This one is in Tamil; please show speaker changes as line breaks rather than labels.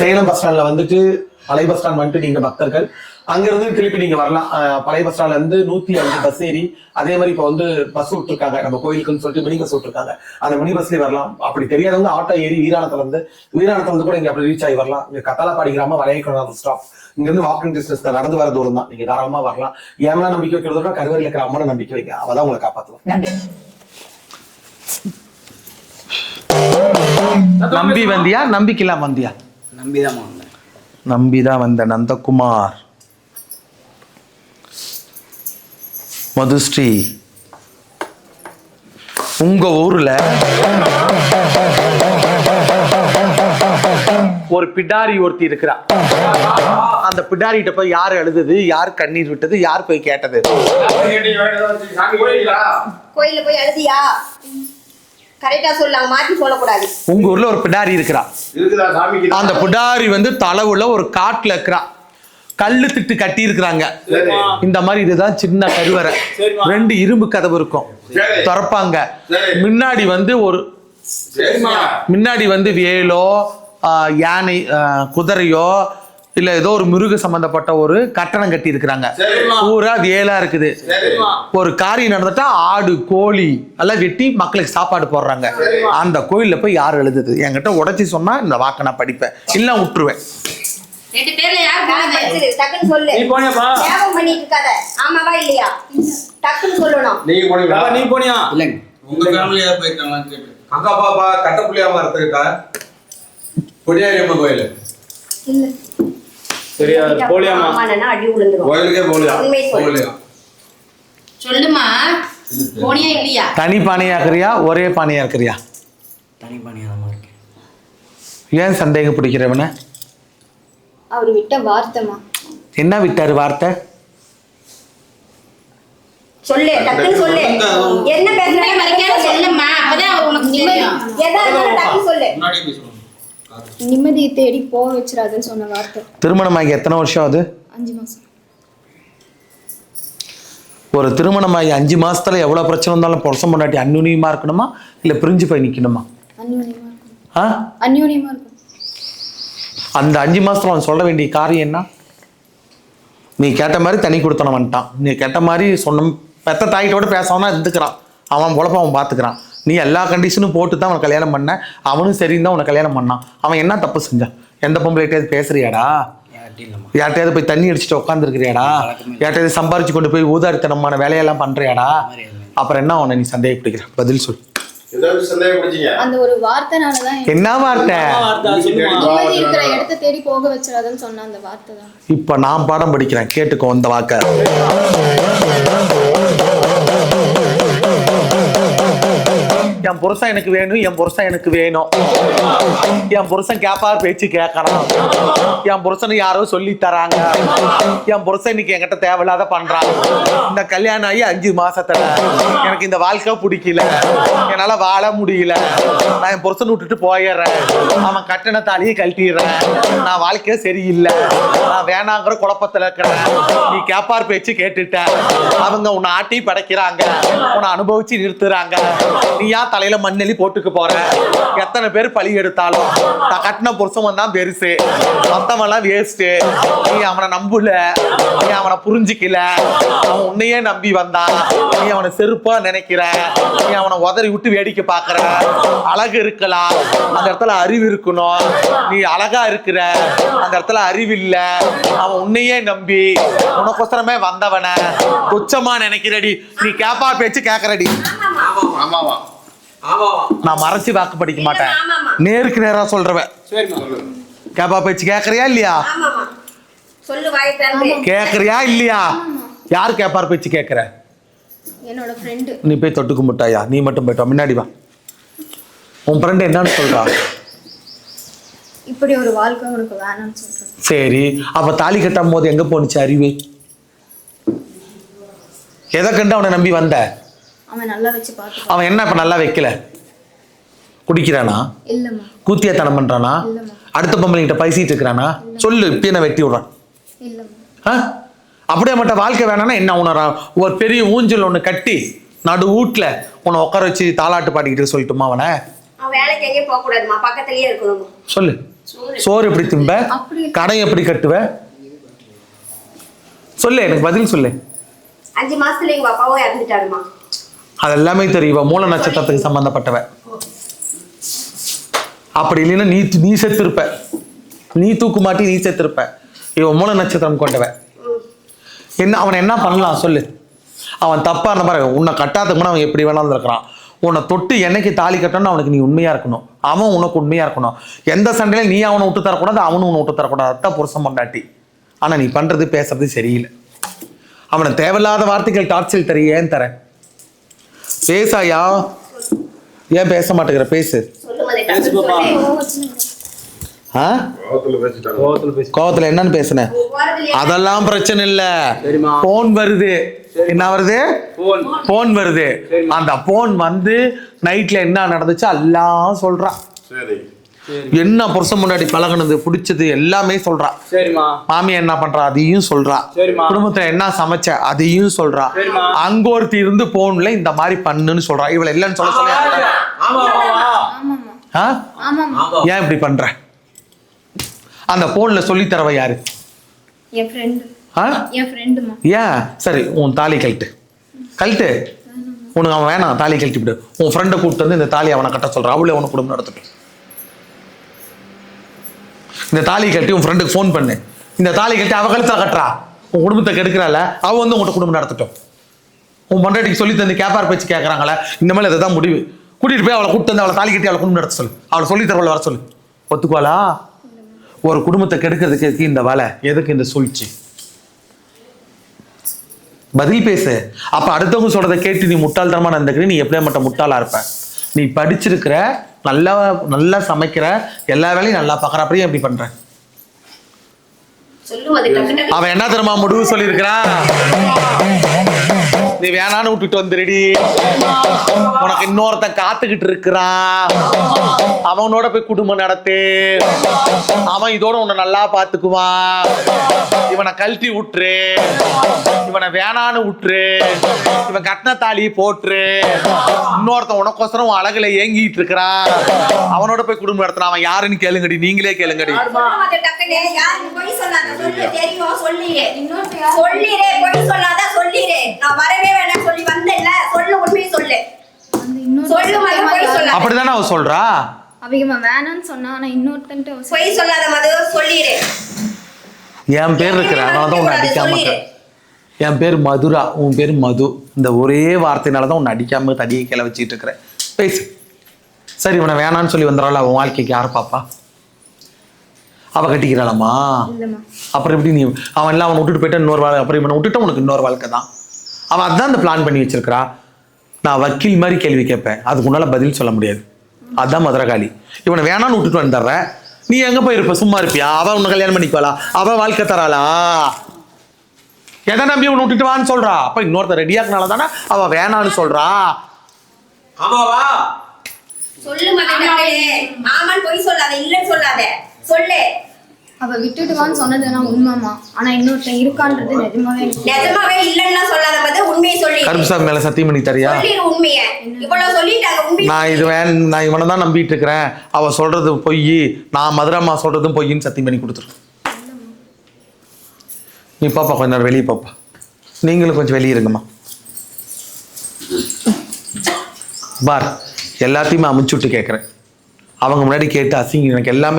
சேலம் பஸ் ஸ்டாண்ட்ல வந்துட்டு பழைய பஸ் ஸ்டாண்ட் வந்துட்டு நீங்க பக்தர்கள். அங்க இருந்து திருப்பி நீங்க வரலாம். அஹ் பழைய பஸ் ஸ்டாண்ட்ல இருந்து நூத்தி அஞ்சு பஸ் ஏறி அதே மாதிரி இப்ப வந்து பஸ் விட்டுருக்காங்க. நம்ம கோயிலுக்குன்னு சொல்லிட்டு மினி பஸ் விட்டுருக்காங்க. அந்த மினி பஸ்லயே வரலாம். அப்படி தெரியாதவங்க ஆட்டோ ஏறி வீராணத்துல இருந்து வீராணத்துல இருந்து கூட இங்க அப்படி ரீச் ஆகி வரலாம். இங்க கத்தாலப்பாடி கிராமம் வளையக்கணும் ஸ்டாப் இங்க இருந்து வாக்கிங் டிஸ்டன்ஸ் நடந்து வர தூரம் தான். நீங்க தாராளமா வரலாம். ஏமெல்லாம் நம்பிக்கை வைக்கிறத விட கருவறையில் இருக்கிற அம்மனை நம்பிக்கை வைங்க. அவதான் உங்களை காப்பாத்துவோம் நம்பி வந்தியா? நம்பிக்கலாம் வந்தியா?
நம்பிதான்
நம்பிதான் வந்த நந்தகுமார். மதுஸ்ரீ உங்க ஊர்ல ஒரு பிடாரி ஒருத்தி இருக்கிறா. அந்த பிடாரிட்ட போய் யார் எழுதுது யார் கண்ணீர் விட்டது யார் போய் கேட்டது?
கோயில்ல போய் எழுதியா கரெக்டா சொல்லாங்க மாத்தி சொல்லக்கூடாது.
உங்க ஊர்ல ஒரு பிடாரி இருக்கிறா. அந்த பிடாரி வந்து தலைவுல ஒரு காட்டுல இருக்கிறா. கல்லு திட்டு கட்டி இருக்கிறாங்க. இந்த மாதிரி இதுதான் சின்ன கருவறை. ரெண்டு இரும்பு கதவு இருக்கும். திறப்பாங்க. முன்னாடி வந்து ஒரு முன்னாடி வந்து வேலோ யானை குதிரையோ இல்ல ஏதோ ஒரு மிருக சம்பந்தப்பட்ட ஒரு கட்டணம் கட்டி இருக்கிறாங்க. பூரா அது ஏலா இருக்குது. ஒரு காரியம் நடந்துட்டா ஆடு கோழி எல்லாம் வெட்டி மக்களுக்கு சாப்பாடு போடுறாங்க. அந்த கோயில்ல போய் யார் எழுதுது? என்கிட்ட உடைச்சி சொன்னா இந்த வாக்க நான் படிப்பேன். இல்ல விட்டுருவேன்.
ரெண்டு பேர்ல யார்
நான்
போனது
படிச்சிரு, டக்குன்னு சொல்லு.
நீ போனியாப்பா?
ஞாபகம் பண்ணிட்டு இருக்காத ஆமாவா இல்லையா? டக்குன்னு சொல்லணும்.
நீங்க போனீங்களா
பாப்பா, நீ போனியா?
இல்லைங்க.
உங்க ஃபேமிலியா போயிருக்காங்களான்னு கேட்டு
அக்கா பாப்பா கட்டப்புள்ளியா மரத்துக்கிட்ட பொடியாரி அம்மன் கோயில்.
இல்ல.
சரியா போலியாமா
ஆமாண்ணா அடி விழுந்துரும்
கோயிலுக்கே போகலையா
உண்மையை சொல்லு.
போகலையா
சொல்லுமா போனியா இல்லையா?
தனி பானையா இருக்கிறியா ஒரே பானையா இருக்கிறியா?
தனி பணியாரமா இருக்கேன்
ஏன் சந்தேகம் பிடிக்கிறவன?
அவர் விட்ட வார்த்தைமா
என்ன விட்டாரு வார்த்தை?
சொல்லு டக்குன்னு சொல்லு. என்ன பேசுறேன்
சொல்லுமா அப்பதான் உனக்கு தெரியும்.
எதா இருந்தாலும் டக்குன்னு சொல்லு.
நிம்மதியை தேடி போக வச்சிடாதுன்னு சொன்ன வார்த்தை.
திருமணமாகி எத்தனை வருஷம் ஆகுது?
அஞ்சு மாசம்.
ஒரு திருமணமாகி அஞ்சு மாசத்துல எவ்வளவு பிரச்சனை இருந்தாலும் புருஷன் பொண்டாட்டி அந்யுனியமா இருக்கணுமா? இல்ல பிரிஞ்சு போய்
இருக்கும்
ஆ?
இருக்கும்
அந்த அஞ்சு மாசத்துல அவன் சொல்ல வேண்டிய காரியம் என்ன? நீ கேட்ட மாதிரி தனி கொடுத்தன வந்துட்டான் நீ கேட்ட மாதிரி சொன்ன பெத்த தாய்கிட்டோட பேசாம இருந்துக்கிறான். அவன் பொழப்ப அவன் பார்த்துக்கிறான் நீ எல்லா கண்டிஷனும் போட்டு தான் அவனை கல்யாணம் பண்ண. அவனும் சரின்னு தான் உனக்கு கல்யாணம் பண்ணான். அவன் என்ன தப்பு செஞ்சான் எந்த பொம்பளைகிட்டயாவது பேசுறியாடா? யார்கிட்டயாவது போய் தண்ணி அடிச்சுட்டு உட்காந்துருக்கிறியாடா யார்கிட்டயாவது சம்பாரிச்சு கொண்டு போய் ஊதாரித்தனமான வேலையெல்லாம் பண்றியாடா? அப்புறம் என்ன அவனை நீ சந்தேகப்பிடிக்கிற பதில் சொல்.
அந்த
என்ன வார்த்தை?
வார்த்தை சொல்லுமா
நிம்மதி இருக்கிற இடத்த தேடி போக வச்சிடாதுன்னு சொன்ன அந்த வார்த்தை தான்
இப்ப நான் பாடம் படிக்கிறேன். கேட்டுக்கோ இந்த வாக்க. என் புருஷன் எனக்கு வேணும் என் புருஷன் எனக்கு வேணும். என் புருஷன் கேப்பார் பேச்சு கேட்கணும் என் புருஷன் யாரோ சொல்லி தராங்க. என் புருஷன் இன்னைக்கு என்கிட்ட தேவையில்லாத பண்றாங்க இந்த கல்யாணம் ஆகி அஞ்சு மாசத்துல. எனக்கு இந்த வாழ்க்கை பிடிக்கல. என்னால வாழ முடியல. நான் என் புருஷன் விட்டுட்டு போயிடுறேன். அவன் கட்டின தாலியை கழட்டிடுறேன். நான் வாழ்க்கையே சரியில்லை. நான் வேணாங்கிற குழப்பத்துல இருக்கிறேன். நீ கேப்பார் பேச்சு கேட்டுட்ட. அவங்க உன்னை ஆட்டி படைக்கிறாங்க. உன்னை அனுபவிச்சு நிறுத்துறாங்க. நீ ஏன் தலையில மண்ணெலி போட்டுக்க போறேன். எத்தனை பேர் பழி எடுத்தாலும் நான் கட்டின புருஷன் தான் பெருசு. மத்தவன்லாம் வேஸ்ட்டு நீ அவனை நம்பல. நீ அவனை புரிஞ்சிக்கல. அவன் உன்னையே நம்பி வந்தான். நீ அவனை செருப்பா நினைக்கிற. நீ அவனை உதறி விட்டு வேடிக்கை பார்க்குற. அழகு இருக்கலாம் அந்த இடத்துல அறிவு இருக்கணும். நீ அழகா இருக்கிற. அந்த இடத்துல அறிவு இல்லை. அவன் உன்னையே நம்பி உனக்கொசரமே வந்தவன. துச்சமா நினைக்கிறடி. நீ கேப்பா பேச்சு கேட்கறடி
ஆமாவா
நான் மறைச்சு வாக்கு படிக்க மாட்டேன். நேருக்கு நேரா சொல்றவன். கேப்பா பேச்சு கேக்குறியா இல்லையா?
ஆமாமா சொல்லு வாய் திறந்து.
கேக்குறியா இல்லையா? யார் கேப்பார் பேச்சு கேக்குற?
என்னோட ஃப்ரெண்டு
நீ போய் தொட்டு கும்பிட்டாயா நீ மட்டும் போயிட்டா முன்னாடி வா. உன் ஃப்ரெண்டு என்னன்னு சொல்றா.
இப்படி ஒரு வாழ்க்கை உனக்கு வேணாம்னு சொல்றேன்.
சரி. அப்ப தாலி கட்டும் போது எங்க போனுச்சு அறிவு? எதை கண்டு அவனை நம்பி வந்த?
அவன் நல்லா வச்சு பார்த்து
அவன் என்ன இப்ப நல்லா வைக்கல? குடிக்கிறானா?
இல்லம்மா.
கூத்தியாத்தனம் பண்றானா?
இல்லம்மா.
அடுத்த பொம்பளைங்கிட்ட பைசிட்டு இருக்கிறானா சொல்லு நான் வெட்டி விடுறான்.
இல்லம்மா.
ஆ? அப்படியே மட்டும் வாழ்க்கை வேணாம்னா என்ன உணரா? ஒரு பெரிய ஊஞ்சல் ஒன்று கட்டி நடு வீட்ல உன்னை உட்கார வச்சு தாலாட்டு பாடிக்கிட்டு சொல்லட்டுமா அவனை?
அவன் வேலைக்கு எங்கேயும் போக கூடாதுமா பக்கத்துலயே இருக்கணும்
சொல்லு. சோறு. எப்படி திம்ப?
அப்படி
கடை எப்படி கட்டுவ? சொல்லு எனக்கு பதில் சொல்லு.
அஞ்சு மாசத்துல எங்க அப்பாவும் இறந்துட்டாருமா
அது எல்லாமே தெரியும். இவன் மூல நட்சத்திரத்துக்கு சம்பந்தப்பட்டவ அப்படி இல்லைன்னா நீ நீ செத்திருப்ப. நீ தூக்கு மாட்டி நீ செத்துருப்ப. இவன் மூல நட்சத்திரம் கொண்டவன். என்ன அவன் என்ன பண்ணலாம் சொல்லு. அவன் தப்பா இருந்த பாரு உன்னை கட்டாததுக்கு முன்னாடி அவன் எப்படி வேணாலும் இருக்கிறான் உன்னை தொட்டு என்னைக்கு தாலி கட்டணும்னு அவனுக்கு நீ உண்மையா இருக்கணும். அவன் உனக்கு உண்மையா இருக்கணும். எந்த சண்டையில நீ அவனை விட்டு தரக்கூடாது அவனும் உன்னை விட்டு தரக்கூடாது. அதான் புருஷம் பொண்டாட்டி ஆனா நீ பண்றது பேசுறது சரியில்லை. அவனை தேவையில்லாத வார்த்தைகள் டார்ச்சல் தர ஏன் தரேன்? பேசாயா? ஏன் பேச மாட்டேங்கிற? பேசு.
கோவத்துல
என்னன்னு பேசுன? அதெல்லாம் பிரச்சனை இல்ல. போன் வருது. என்ன வருது?
போன்
போன் வருது. அந்த போன் வந்து நைட்ல என்ன நடந்துச்சு எல்லாம் சொல்றா.
சரி.
என்ன புருஷன் முன்னாடி பழகுனது பிடிச்சது எல்லாமே சொல்றா. மாமி என்ன பண்றா அதையும் சொல்றா. குடும்பத்துல என்ன சமைச்ச அதையும் சொல்றா. அங்க ஒருத்தி இருந்து போன்ல இந்த மாதிரி பண்ணுன்னு சொல்றா. இவள இல்லைன்னு சொல்ல சொல்லி ஏன் இப்படி பண்ற? அந்த போன்ல சொல்லி தரவ யாரு?
என் ஃப்ரெண்டு
ஆ?
என் ஃப்ரெண்டுமா
ஏன்? சரி உன் தாலி கழட்டு. கழட்டு. உனக்கு அவன் வேணாம் தாலி கழட்டி விடு. உன் ஃப்ரெண்டை கூப்பிட்டு வந்து இந்த தாலி அவனை கட்ட சொல்றான் அவளே உனக்கு குடும்பம் நடத்தட்டும். இந்த தாலி கட்டி உன் ஃப்ரெண்டுக்கு ஃபோன் பண்ணு. இந்த தாலி கட்டி அவ கழுத்துல கட்டுறா. உன் குடும்பத்தை கெடுக்கிறாள அவ வந்து உங்கள்கிட்ட குடும்பம் நடத்தட்டும். உன் பொண்டாட்டிக்கு சொல்லி தந்து கேப்பார் பேச்சு கேட்குறாங்களே இந்த மாதிரி இதுதான் முடிவு. கூட்டிகிட்டு போய் அவளை கூப்பிட்டு வந்து அவளை தாலி கட்டி அவளை குடும்பம் நடத்த சொல்லு. அவளை சொல்லி தரவளை வர சொல்லு. ஒத்துக்குவாளா? ஒரு குடும்பத்தை கெடுக்கிறதுக்கு இந்த வேலை? எதுக்கு இந்த சூழ்ச்சி? பதில் பேசு. அப்போ அடுத்தவங்க சொல்கிறத கேட்டு நீ முட்டாள்தனமாக நடந்துக்கிற நீ எப்படியா மட்டும் முட்டாளாக இருப்ப? நீ படிச்சிருக்கிற நல்லா நல்லா சமைக்கிற எல்லா வேலையும் நல்லா பார்க்கற. அப்படியே எப்படி
டக்கு
அவன் என்ன தெரியுமா முடிவு சொல்லியிருக்கிறான்? நீ வேணான்னு விட்டுட்டு வந்துருடி. உனக்கு இன்னொருத்தன் காத்துக்கிட்டு இருக்கிறான் அவனோட போய் குடும்பம் நடத்து. அவன் இதோட உன்னை நல்லா பாத்துக்குவான். இவனை கழட்டி விட்டுரு. இவனை வேணான்னு விட்டுரு. இவன் கட்டின தாலி போட்டுரு. இன்னொருத்தன் உனக்கோசரம் அழகுல ஏங்கிட்டு இருக்கிறான் அவனோட போய் குடும்பம் நடத்தின அவன் யாருன்னு கேளுங்கடி. நீங்களே கேளுங்கடி.
சொல்லுமதி டக்குனு யாருக்கு பொய் சொல்லாத சொல்லு தெரியும் சொல்லிடு
இன்னொருத்த யார்
சொல்லிடு பொய் சொல்லாத சொல்லிடு நான் வரவே வேணாம் சொல்லி வந்தேன்ல சொல்லு உண்மையை சொல்லு
அந்த இன்னொரு
சொல்லு மது பொய் சொல்லாத
அப்படிதானே அவ சொல்றா?
அவங்க வேணாம்னு சொன்னா இன்னொருத்தன்ட்டு அவ
பொய் சொல்லாத மது சொல்லிடு.
என் பேர் இருக்கிற அதனால தான் உன்னை அடிக்காம இருக்கேன். என் பேர் மதுரா உன் பேர் மது. இந்த ஒரே வார்த்தையினால தான் உன்னை அடிக்காம தடியை கீழே வச்சிட்டு இருக்கிறேன். பேசு. சரி இவனை வேணான்னு சொல்லி வந்துடுறாள் அவன் வாழ்க்கைக்கு யார் பாப்பா? அவ கட்டிக்கிறாளம்மா? அப்புறம் எப்படி நீ அவன் எல்லாம் அவனை விட்டுட்டு போயிட்டு இன்னொரு வாழ்க்கை. அப்புறம் இவனை விட்டுட்டு உனக்கு இன்னொரு வாழ்க்கை தான். அவன் அதான் அந்த பிளான் பண்ணி வச்சிருக்கிறா. நான் வக்கீல் மாதிரி கேள்வி கேட்பேன். அதுக்கு முன்னால பதில் சொல்ல முடியாது. அதான் மதுரகாளி. இவனை வேணான்னு விட்டுட்டு வந்துடுறேன் நீ எங்க போயிருப்ப? சும்மா இருப்பியா? அவ உன்னை கல்யாணம் பண்ணிக்குவாளா? அவ வாழ்க்கை தராளா? எதை நம்பி உன்னை விட்டுட்டு வான்னு சொல்றா? அப்ப இன்னொருத்தர் ரெடியாக்குனால தானே? அவ வேணான்னு சொல்றா.
ஆமாவா?
சொல்லு மது டக்குனு ஆமான்னு பொய் சொல்லாத இல்லைன்னு சொல்லாத. சொல்லு.
அவ விட்டுட்டு வான்னு சொன்னது நான் உண்மைமா ஆனா இன்னொருத்தன் இருக்கான்றது நிஜமாவே
நிஜமாவே இல்லைன்னா சொல்லாத மது உண்மையை சொல்லி.
கருப்புசாமி மேல சத்தியம் பண்ணி தரியா?
உண்மையை. இவ்வளவு சொல்லிட்டாங்க உண்மையை
நான் இது வேன் நான் இவனை தான் நம்பிட்டு இருக்கிறேன். அவ சொல்றது பொய். நான் மதுரம்மா சொல்றதும் பொய்ன்னு சத்தியம் பண்ணி கொடுத்துரு நீ பாப்பா கொஞ்ச நேரம் வெளியே பாப்பா. நீங்களும் கொஞ்சம் வெளியே இருங்கம்மா. பார் எல்லாத்தையுமே அமுச்சு விட்டு கேட்குறேன் அவங்க முன்னாடி கேட்டு அசிங்க எனக்கு எல்லாமே